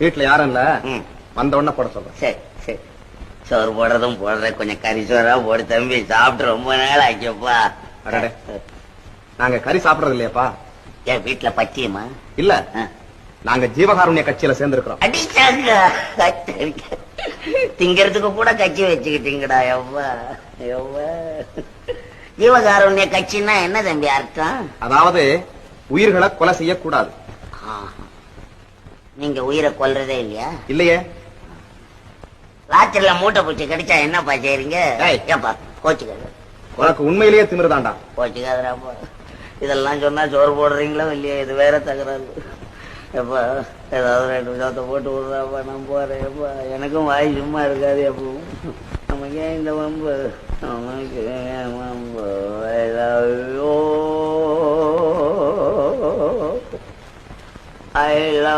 வீட்டுல யாரும் இல்ல. வந்த உடனே போட சொல்றேன். சரி சரி. சோறு போடுறதும் போடுற கொஞ்சம் கறி சோறா போடு தம்பி சாப்பிட்டு ரொம்ப நாள் அடடே. நாங்க கறி சாப்பிடறது இல்லையாப்பா. என் வீட்டுல பச்சியமா இல்ல. நாங்க ஜீவகாருண்ய கட்சியில சேர்ந்திருக்கிறோம். அடிச்சாங்க திங்கிறதுக்கு கூட கட்சி வச்சுக்கிட்டீங்கடா எவ்வா எவ்வா ஜீவகாருண்ய கட்சின்னா என்ன தம்பி அர்த்தம்? அதாவது உயிர்களை கொலை செய்யக்கூடாது. ஆஹா. நீங்க உயிரை கொல்றதே இல்லையா? இல்லையே. ராத்திரில மூட்டை பூச்சி கடிச்சா என்னப்பா செய்றீங்க. ஏப்பா கோச்சுக்காத. உனக்கு உண்மையிலேயே திமிருதாண்டா கோச்சுக்காதராப்பா இதெல்லாம் சொன்னா சோறு போடுறீங்களோ இல்லையா இது வேற தகராறு. எப்பா ஏதாவது ரெண்டு விஷயத்த போட்டு விடுறாப்பா நான் போறேன் எப்பா எனக்கும் வாய் சும்மா இருக்காது எப்பவும். நமக்கு ஏன் இந்த வம்பு? நமக்கு ஏன் வம்பு? you. I love